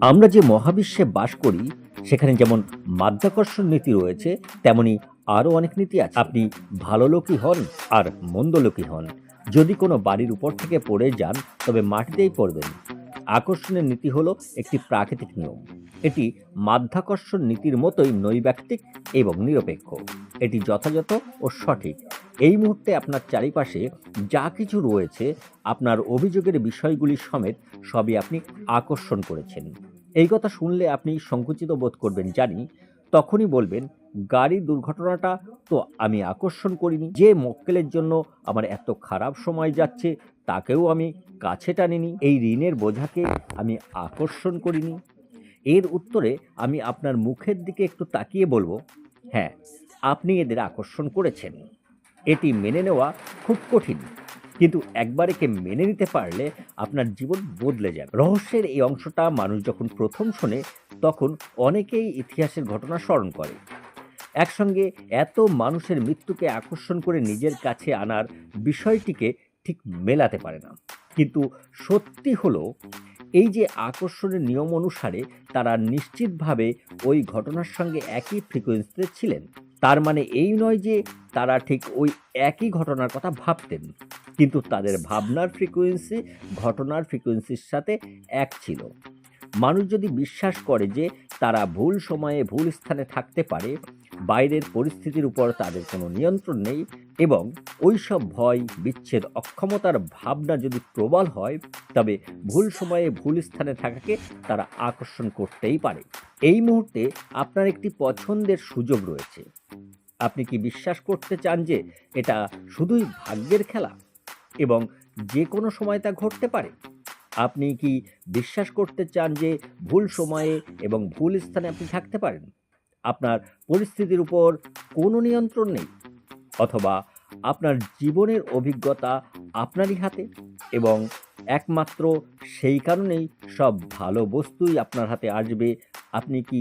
আমরা যে মহাবিশ্বে বাস করি, সেখানে যেমন মাধ্যাকর্ষণ নীতি রয়েছে, তেমনি আরও অনেক নীতি আছে। আপনি ভালো লোকই হন আর মন্দ লোকই হন। যদি কোনো বাড়ির উপর থেকে পড়ে যান, তবে মাটিতেই পড়বেন। আকর্ষণের নীতি হলো একটি প্রাকৃতিক নিয়ম। এটি মাধ্যাকর্ষণ নীতির মতোই নৈব্যক্তিক এবং নিরপেক্ষ। এটি যথাযথ ও সঠিক। এই মুহূর্তে আপনার চারিপাশে যা কিছু রয়েছে, আপনার অভিযোগের বিষয়গুলি সমেত সবই আপনি আকর্ষণ করেছেন। এই কথা শুনলে আপনি সংকুচিত বোধ করবেন, জানি। তখনই বলবেন, গাড়ি দুর্ঘটনাটা তো আমি আকর্ষণ করিনি। যে মক্কেলের জন্য আমার এত খারাপ সময় যাচ্ছে, তাকেও আমি কাছে টানিনি। এই ঋণের বোঝাকে আমি আকর্ষণ করিনি। এর উত্তরে আমি আপনার মুখের দিকে একটু তাকিয়ে বলব হ্যাঁ আপনি এদের আকর্ষণ করেছেন। এটি মেনে নেওয়া খুব কঠিন। কিন্তু একবার একে মেনে নিতে পারলে আপনার জীবন বদলে যাবে। রহস্যের এই অংশটা মানুষ যখন প্রথম শোনে, তখন অনেকেই ইতিহাসের ঘটনা স্মরণ করে। একসঙ্গে এত মানুষের মৃত্যুকে আকর্ষণ করে নিজের কাছে আনার বিষয়টিকে ঠিক মেলাতে পারে না। কিন্তু সত্যি হলো, এই যে আকর্ষণের নিয়ম অনুসারে তারা নিশ্চিতভাবে ওই ঘটনার সঙ্গে একই ফ্রিকোয়েন্সিতে ছিলেন তার মানে এই নয় যে তারা ঠিক ওই একই ঘটনার কথা ভাবতেন, কিন্তু তাদের ভাবনার ফ্রিকোয়েন্সি ঘটনার ফ্রিকোয়েন্সির সাথে এক ছিল। মানুষ যদি বিশ্বাস করে যে তারা ভুল সময়ে ভুল স্থানে থাকতে পারে, বাইরের পরিস্থিতির উপর তাদের কোনো নিয়ন্ত্রণ নেই এবং ওই সব ভয়, বিচ্ছেদ, অক্ষমতার ভাবনা যদি প্রবল হয়, তবে ভুল সময়ে ভুল স্থানে থাকাকে তারা আকর্ষণ করতেই পারে। এই মুহূর্তে আপনার একটি পছন্দের সুযোগ রয়েছে। আপনি কি বিশ্বাস করতে চান যে এটা শুধুই ভাগ্যের খেলা? এবং যে কোনো সময় তা ঘটতে পারে। আপনি কি বিশ্বাস করতে চান যে ভুল সময়ে এবং ভুল স্থানে আপনি থাকতে পারেন? আপনার পরিস্থিতির উপর কোনো নিয়ন্ত্রণ নেই। অথবা আপনার জীবনের অভিজ্ঞতা আপনারই হাতে এবং একমাত্র সেই কারণেই সব ভালো বস্তুই আপনার হাতে আসবে, আপনি কি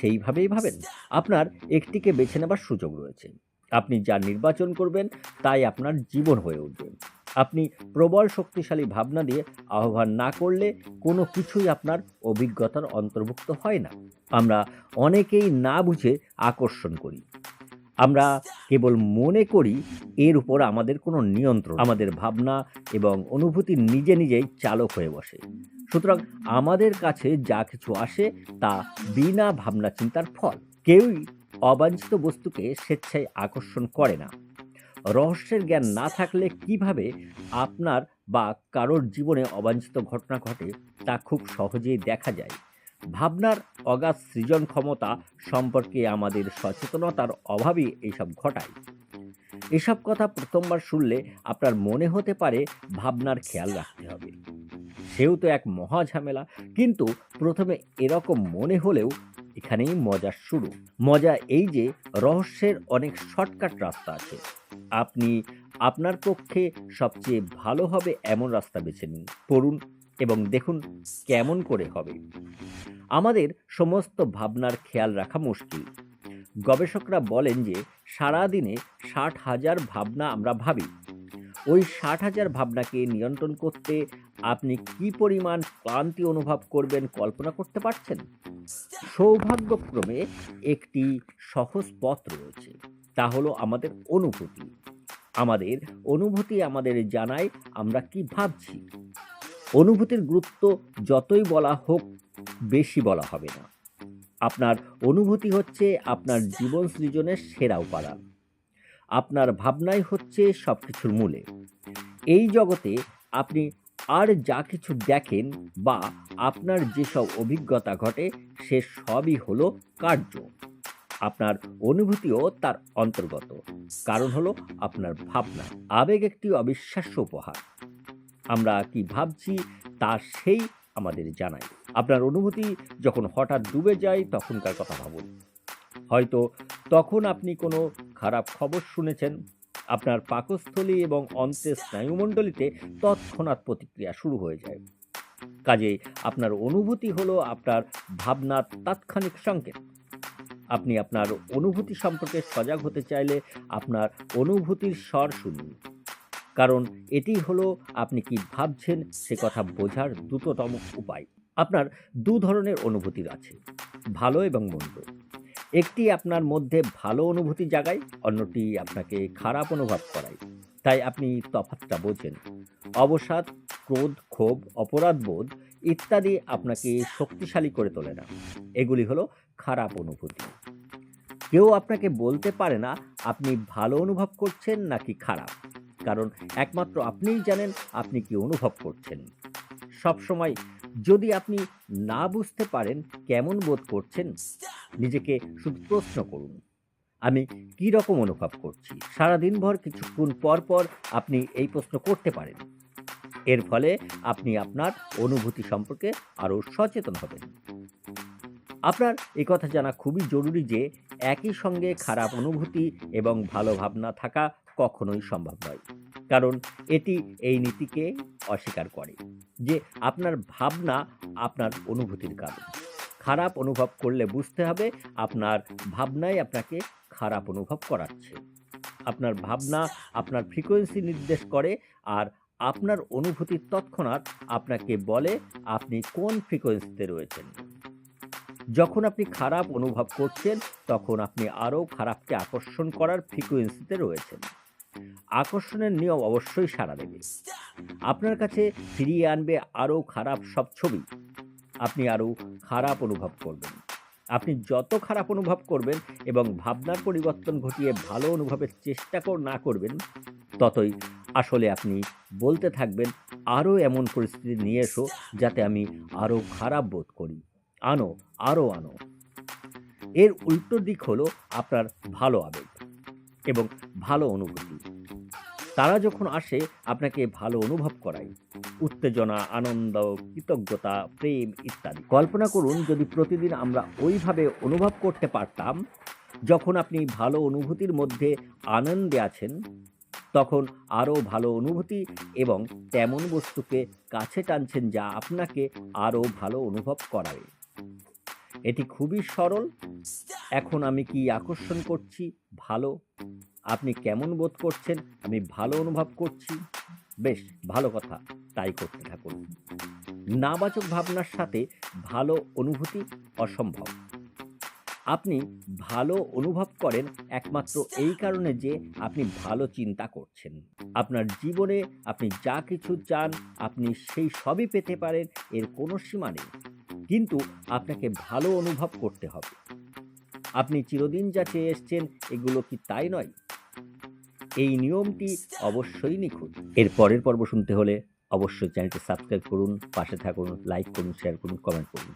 সেইভাবেই ভাবেন? আপনার একটিকে বেছে নেবার সুযোগ রয়েছে। আপনি যা নির্বাচন করবেন তাই আপনার জীবন হয়ে উঠবে। আপনি প্রবল শক্তিশালী ভাবনা দিয়ে আহ্বান না করলে কোনো কিছুই আপনার অভিজ্ঞতার অন্তর্ভুক্ত হয় না। আমরা অনেকেই না বুঝে আকর্ষণ করি। আমরা কেবল মনে করি এর উপর আমাদের কোনো নিয়ন্ত্রণ, আমাদের ভাবনা এবং অনুভূতি নিজে নিজেই চালক হয়ে বসে। সুতরাং আমাদের কাছে যা কিছু আসে তা বিনা ভাবনা চিন্তার ফল। কেউই অবাঞ্ছিত বস্তুকে স্বেচ্ছায় আকর্ষণ করে না। রহস্যের জ্ঞান না থাকলে কীভাবে আপনার বা কারোর জীবনে অবাঞ্ছিত ঘটনা ঘটে তা খুব সহজেই দেখা যায়। ভাবনার অগাধ সৃজন ক্ষমতা সম্পর্কে আমাদের সচেতনতার অভাবই এইসব ঘটায়। এসব কথা প্রথমবার শুনলে আপনার মনে হতে পারে ভাবনার খেয়াল রাখতে হবে। সেও তো এক মহা ঝামেলা, কিন্তু প্রথমে এরকম মনে হলেও এখানেই মজার শুরু। মজা এই যে রহস্যের অনেক শর্টকাট রাস্তা আছে। আপনি আপনার পক্ষে সবচেয়ে ভালো হবে এমন রাস্তা বেছে নিন। পড়ুন এবং দেখুন কেমন করে হবে। আমাদের সমস্ত ভাবনার খেয়াল রাখা মুশকিল। গবেষকরা বলেন যে, সারাদিনে ষাট হাজার ভাবনা আমরা ভাবি। ওই ষাট হাজার ভাবনাকে নিয়ন্ত্রণ করতে আপনি কি পরিমাণ ক্লান্তি অনুভব করবেন কল্পনা করতে পারছেন? সৌভাগ্যক্রমে একটি সহজ পথ রয়েছে, তা হলো আমাদের অনুভূতি। আমাদের অনুভূতি আমাদের জানায় আমরা কি ভাবছি। অনুভূতির গুরুত্ব যতই বলা হোক, বেশি বলা হবে না। আপনার অনুভূতি হচ্ছে আপনার জীবন সৃজনের সেরা উপাদান। আপনার ভাবনাই হচ্ছে সব কিছুর মূলে। এই জগতে আপনি আর যা কিছু দেখেন বা আপনার যেসব অভিজ্ঞতা ঘটে, সে সবই হলো কার্য। আপনার অনুভূতিও তার অন্তর্গত। কারণ হলো আপনার ভাবনা। আবেগ একটি অবিশ্বাস্য উপহার। আমরা কি ভাবছি, তা সেই আমাদের জানায়। আপনার অনুভূতি যখন হঠাৎ ডুবে যায়, তখনকার কথা ভাবুন। হয়তো তখন আপনি কোনো খারাপ খবর শুনেছেন। আপনার পাকস্থলী এবং অন্তের স্নায়ুমণ্ডলীতে তৎক্ষণাৎ প্রতিক্রিয়া শুরু হয়ে যায়। কাজেই আপনার অনুভূতি হলো আপনার ভাবনার তাৎক্ষণিক সংকেত। আপনি আপনার অনুভূতি সম্পর্কে সজাগ হতে চাইলে আপনার অনুভূতির স্বর শুনুন। কারণ এটি হলো আপনি কি ভাবছেন সে কথা বোঝার দ্রুততম উপায়। আপনার দু ধরনের অনুভূতি আছে, ভালো এবং মন্দ। একটি আপনার মধ্যে ভালো অনুভূতি জাগায়, অন্যটি আপনাকে খারাপ অনুভব করায়। তাই আপনি তফাৎটা বোঝেন। অবসাদ, ক্রোধ, ক্ষোভ, অপরাধবোধ ইত্যাদি আপনাকে শক্তিশালী করে তোলে না। এগুলি হলো খারাপ অনুভূতি। কেউ আপনাকে বলতে পারে না, আপনি ভালো অনুভব করছেন নাকি খারাপ। কারণ একমাত্র আপনিই জানেন আপনি কি অনুভব করছেন। সবসময় যদি আপনি না বুঝতে পারেন কেমন বোধ করছেন নিজেকে শুধু প্রশ্ন করুন আমি কি রকম অনুভব করছি? সারাদিনভর কিছুক্ষণ পর পর আপনি এই প্রশ্ন করতে পারেন। এর ফলে আপনি আপনার অনুভূতি সম্পর্কে আরও সচেতন হবেন। আপনার কথা জানা খুবই জরুরি যে একই সঙ্গে খারাপ অনুভূতি এবং ভালো ভাবনা থাকা কখনোই সম্ভব নয়। কারণ এটি এই নীতিকে অস্বীকার করে যে আপনার ভাবনা আপনার অনুভূতির কারণ। খারাপ অনুভব করলে বুঝতে হবে আপনার ভাবনাই আপনাকে খারাপ অনুভব করাচ্ছে। আপনার ভাবনা আপনার ফ্রিকোয়েন্সি নির্দেশ করে আর আপনার অনুভূতি তৎক্ষণাৎ আপনাকে বলে আপনি কোন ফ্রিকোয়েন্সিতে রয়েছেন। যখন আপনি খারাপ অনুভব করছেন, তখন আপনি আরও খারাপকে আকর্ষণ করার ফ্রিকোয়েন্সিতে রয়েছেন। আকর্ষণের নিয়ম অবশ্যই সাড়া দেবে। আপনার কাছে ফিরিয়ে আনবে আরও খারাপ সব ছবি। আপনি আরও খারাপ অনুভব করবেন। আপনি যত খারাপ অনুভব করবেন এবং ভাবনার পরিবর্তন ঘটিয়ে ভালো অনুভবের চেষ্টা না করবেন, ততই আসলে আপনি বলতে থাকবেন, আরও এমন পরিস্থিতি নিয়ে এসো যাতে আমি আরও খারাপ বোধ করি। আনো, আরও আনো। এর উল্টো দিক হলো আপনার ভালো আবেগ এবং ভালো অনুভূতি। তারা যখন আসে, আপনাকে ভালো অনুভব করায়। উত্তেজনা, আনন্দ, কৃতজ্ঞতা, প্রেম ইত্যাদি। কল্পনা করুন, যদি প্রতিদিন আমরা ওইভাবে অনুভব করতে পারতাম, যখন আপনি ভালো অনুভূতির মধ্যে আনন্দে আছেন, তখন আরও ভালো অনুভূতি এবং তেমন বস্তুকে কাছে টানছেন যা আপনাকে আরও ভালো অনুভব করাবে এটি খুবই সরল। এখন আমি কি আকর্ষণ করছি ভালো? আপনি কেমন বোধ করছেন? আমি ভালো অনুভব করছি। বেশ, ভালো কথা। তাই করতে থাকুন। নাবাচক ভাবনার সাথে ভালো অনুভূতি অসম্ভব। আপনি ভালো অনুভব করেন একমাত্র এই কারণে যে আপনি ভালো চিন্তা করছেন। আপনার জীবনে আপনি যা কিছু চান, আপনি সেই সবই পেতে পারেন, এর কোনো সীমা নেই। কিন্তু আপনাকে ভালো অনুভব করতে হবে। আপনি চিরদিন যা চেয়ে এসছেন, এগুলো কি তাই নয়? এই নিয়মটি অবশ্যই নিখুঁত এর পরের পর্ব শুনতে হলে অবশ্যই চ্যানেলটি সাবস্ক্রাইব করুন, পাশে থাকুন, লাইক করুন, শেয়ার করুন, কমেন্ট করুন।